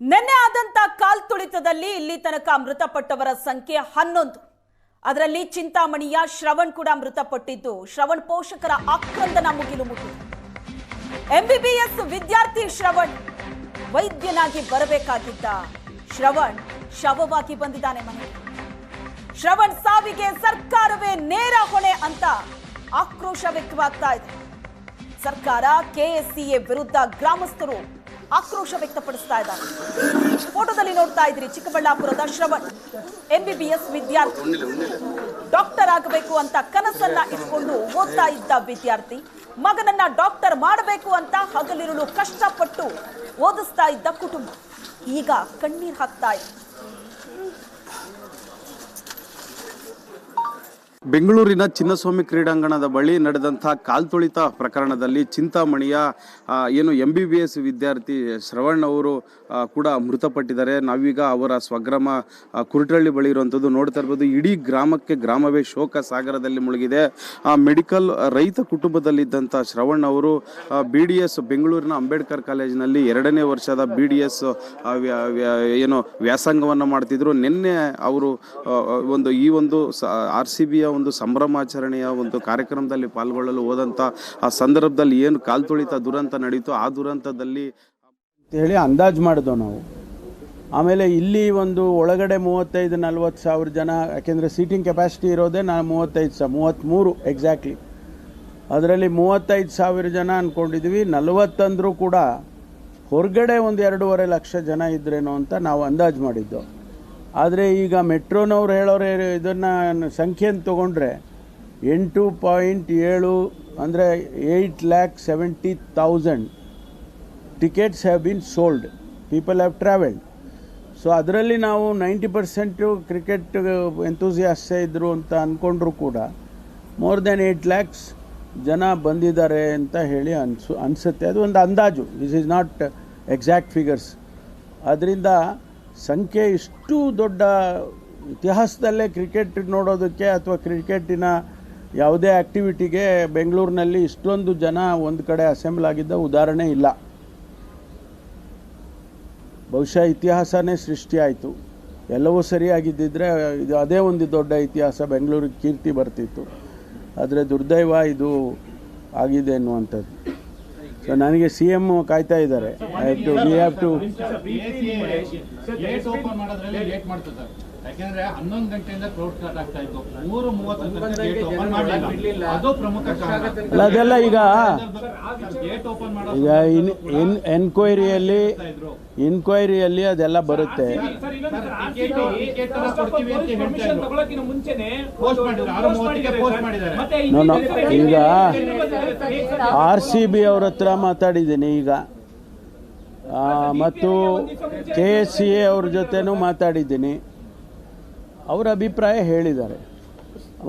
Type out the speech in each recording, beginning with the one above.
ನಿನ್ನೆ ಆದಂತ ಕಾಲ್ ತುಳಿತದಲ್ಲಿ ಇಲ್ಲಿ ತನಕ ಮೃತಪಟ್ಟವರ ಸಂಖ್ಯೆ ಹನ್ನೊಂದು. ಅದರಲ್ಲಿ ಚಿಂತಾಮಣಿಯ ಶ್ರವಣ್ ಕೂಡ ಮೃತಪಟ್ಟಿದ್ದು. ಶ್ರವಣ್ ಪೋಷಕರ ಆಕ್ರಂದನ ಮುಗಿಲು ಮುಟ್ಟಿದೆ. ಎಂಬಿಬಿಎಸ್ ವಿದ್ಯಾರ್ಥಿ ಶ್ರವಣ್ ವೈದ್ಯನಾಗಿ ಬರಬೇಕಾಗಿದ್ದ ಶ್ರವಣ್ ಶವವಾಗಿ ಬಂದಿದ್ದಾನೆ ಮನೆ ಶ್ರವಣ್ ಸಾವಿಗೆ ಸರ್ಕಾರವೇ ನೇರ ಹೊಣೆ ಅಂತ ಆಕ್ರೋಶ ವ್ಯಕ್ತವಾಗ್ತಾ ಇದೆ. ಸರ್ಕಾರ ಕೆಎಸ್ಸಿಎ ವಿರುದ್ಧ ಗ್ರಾಮಸ್ಥರು ಆಕ್ರೋಶ ವ್ಯಕ್ತಪಡಿಸ್ತಾ ಇದ್ದಾರೆ. ಫೋಟೋದಲ್ಲಿ ನೋಡ್ತಾ ಇದ್ರಿ ಚಿಕ್ಕಬಳ್ಳಾಪುರದ ಶ್ರವಣ್ ಎಂಬಿಬಿಎಸ್ ವಿದ್ಯಾರ್ಥಿ. ಡಾಕ್ಟರ್ ಆಗಬೇಕು ಅಂತ ಕನಸನ್ನ ಇಟ್ಕೊಂಡು ಓದ್ತಾ ಇದ್ದ ವಿದ್ಯಾರ್ಥಿ, ಮಗನನ್ನ ಡಾಕ್ಟರ್ ಮಾಡಬೇಕು ಅಂತ ಹಗಲಿರುಳು ಕಷ್ಟಪಟ್ಟು ಓದಿಸ್ತಾ ಇದ್ದ ಕುಟುಂಬ. ಈಗ ಕಣ್ಣೀರ್ ಹಾಕ್ತಾ ಇದೆ. ಬೆಂಗಳೂರಿನ ಚಿನ್ನಸ್ವಾಮಿ ಕ್ರೀಡಾಂಗಣದ ಬಳಿ ನಡೆದಂಥ ಕಾಲ್ತುಳಿತ ಪ್ರಕರಣದಲ್ಲಿ ಚಿಂತಾಮಣಿಯ ಏನು ಎಂ ಬಿ ಬಿ ಎಸ್ ವಿದ್ಯಾರ್ಥಿ ಶ್ರವಣ್ ಅವರು ಕೂಡ ಮೃತಪಟ್ಟಿದ್ದಾರೆ. ನಾವೀಗ ಅವರ ಸ್ವಗ್ರಾಮ ಕುರುಟಳ್ಳಿ ಬಳಿ ಇರುವಂಥದ್ದು ನೋಡ್ತಾ ಇರ್ಬೋದು. ಇಡೀ ಗ್ರಾಮಕ್ಕೆ ಗ್ರಾಮವೇ ಶೋಕ ಸಾಗರದಲ್ಲಿ ಮುಳುಗಿದೆ. ಆ, ಮೆಡಿಕಲ್ ರೈತ ಕುಟುಂಬದಲ್ಲಿದ್ದಂಥ ಶ್ರವಣ್ ಅವರು ಬಿ ಡಿ ಎಸ್ ಬೆಂಗಳೂರಿನ ಅಂಬೇಡ್ಕರ್ ಕಾಲೇಜಿನಲ್ಲಿ ಎರಡನೇ ವರ್ಷದ ಬಿ ಡಿ ಎಸ್ ಏನು ವ್ಯಾಸಂಗವನ್ನು ಮಾಡ್ತಿದ್ರು. ನಿನ್ನೆ ಅವರು ಒಂದು ಈ ಒಂದು ಆರ್ ಸಿ ಬಿಯ ಒಂದು ಸಂಭ್ರಮಾಚರಣೆಯ ಒಂದು ಕಾರ್ಯಕ್ರಮದಲ್ಲಿ ಪಾಲ್ಗೊಳ್ಳಲು ಹೋದಂಥ ಆ ಸಂದರ್ಭದಲ್ಲಿ ಏನು ಕಾಲ್ತುಳಿತ ದುರಂತ ನಡೀತು ಆ ದುರಂತದಲ್ಲಿ ಹೇಳಿ ಅಂದಾಜು ಮಾಡಿದ್ವು ನಾವು. ಆಮೇಲೆ ಇಲ್ಲಿ ಒಂದು ಒಳಗಡೆ ಮೂವತ್ತೈದು, ನಲ್ವತ್ತು ಸಾವಿರ ಜನ, ಯಾಕೆಂದರೆ ಸೀಟಿಂಗ್ ಕೆಪಾಸಿಟಿ ಇರೋದೇ ನಾನು ಮೂವತ್ತೈದು ಸಾವಿರ ಮೂವತ್ತ್ಮೂರು ಎಕ್ಸಾಕ್ಟ್ಲಿ ಅದರಲ್ಲಿ ಮೂವತ್ತೈದು ಸಾವಿರ ಜನ ಅಂದ್ಕೊಂಡಿದ್ವಿ ನಲವತ್ತಂದರೂ ಕೂಡ ಹೊರಗಡೆ ಒಂದು ಎರಡೂವರೆ ಲಕ್ಷ ಜನ ಇದ್ರೇನೋ ಅಂತ ನಾವು ಅಂದಾಜು ಮಾಡಿದ್ದು. ಆದರೆ ಈಗ ಮೆಟ್ರೋನವ್ರು ಹೇಳೋರೆ ಇದನ್ನು ಸಂಖ್ಯೆಯನ್ನು ತೊಗೊಂಡ್ರೆ ಎಂಟು ಪಾಯಿಂಟ್ ಏಳು ಅಂದರೆ eight lakh seventy thousand tickets have been sold, people have travelled. So ಅದರಲ್ಲಿ ನಾವು ನೈಂಟಿ ಪರ್ಸೆಂಟು ಕ್ರಿಕೆಟ್ ಎಂತೂಸಿಯಾಸ್ಟೇ ಇದ್ದರು ಅಂತ ಅಂದ್ಕೊಂಡ್ರು ಕೂಡ ಮೋರ್ ದೆನ್ ಏಯ್ಟ್ ಲ್ಯಾಕ್ಸ್ ಜನ ಬಂದಿದ್ದಾರೆ ಅಂತ ಹೇಳಿ ಅನ್ಸು ಅನಿಸುತ್ತೆ. ಅದು ಒಂದು ಅಂದಾಜು. This is not exact figures ಅದರಿಂದ ಸಂಖ್ಯೆ ಇಷ್ಟು ದೊಡ್ಡ ಇತಿಹಾಸದಲ್ಲೇ ಕ್ರಿಕೆಟ್ ನೋಡೋದಕ್ಕೆ ಅಥವಾ ಕ್ರಿಕೆಟಿನ ಯಾವುದೇ ಆ್ಯಕ್ಟಿವಿಟಿಗೆ ಬೆಂಗಳೂರಿನಲ್ಲಿ ಇಷ್ಟೊಂದು ಜನ ಒಂದು ಕಡೆ ಅಸೆಂಬ್ಲ್ ಆಗಿದ್ದ ಉದಾಹರಣೆ ಇಲ್ಲ. ಬಹುಶಃ ಇತಿಹಾಸನೇ ಸೃಷ್ಟಿಯಾಯಿತು. ಎಲ್ಲವೂ ಸರಿಯಾಗಿದ್ದಿದ್ರೆ ಇದು ಅದೇ ಒಂದು ದೊಡ್ಡ ಇತಿಹಾಸ ಬೆಂಗಳೂರಿಗೆ ಕೀರ್ತಿ ಬರ್ತಿತ್ತು. ಆದರೆ ದುರ್ದೈವ ಇದು ಆಗಿದೆ ಅನ್ನುವಂಥದ್ದು. ಸೊ ನನಗೆ ಸಿ ಎಂ ಕಾಯ್ತಾ ಇದ್ದಾರೆ I to we have to ಯಾಕೆಂದ್ರೆ ಹನ್ನೊಂದು ಗಂಟೆಯಿಂದ ಕ್ರೌಡ್ ಸ್ಟಾರ್ಟ್ ಆಗ್ತಾ ಇತ್ತು. ಮೂರು ಮೂವತ್ತು ಓಪನ್ ಮಾಡಲಿಲ್ಲ. ಅದು ಪ್ರಮುಖ ಕಾರಣ. ಅದೆಲ್ಲ ಈಗ ಗೇಟ್ ಓಪನ್ ಮಾಡೋ ಈಗ ಇನ್ ಇನ್ ಎನ್ಕ್ವೈರಿಯಲ್ಲಿ ಇನ್ಕ್ವೈರಿಯಲ್ಲಿ ಅದೆಲ್ಲ ಬರುತ್ತೆ. ಟಿಕೆಟ್ ಟಿಕೆಟ್ ಕೊಡ್ತೀವಿ ಅಂತ ಹೇಳ್ತಾ ಇದ್ರು. ತಗೊಳಕಿನ ಪೋಸ್ಟ್ ಮಾಡಿದ್ರು. ಆರು ಪೋಸ್ಟ್ ಮಾಡಿದ್ದಾರೆ ಮತ್ತೆ ನೋ ನೋ ಈಗ ಆರ್ ಸಿ ಬಿ ಅವ್ರ ಹತ್ರ ಮಾತಾಡಿದ್ದೀನಿ ಈಗ. ಆ, ಮತ್ತು ಕೆ ಎಸ್ ಸಿ ಎ ಅವ್ರ ಜೊತೆನೂ ಮಾತಾಡಿದ್ದೀನಿ. ಅವರ ಅಭಿಪ್ರಾಯ ಹೇಳಿದ್ದಾರೆ.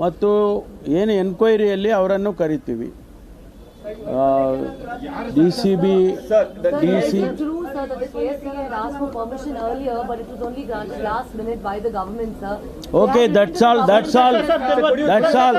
ಮತ್ತು ಏನು ಎನ್ಕ್ವೈರಿಯಲ್ಲಿ ಅವರನ್ನು ಕರಿತೀವಿ. D C B D C okay that's all that's all that's all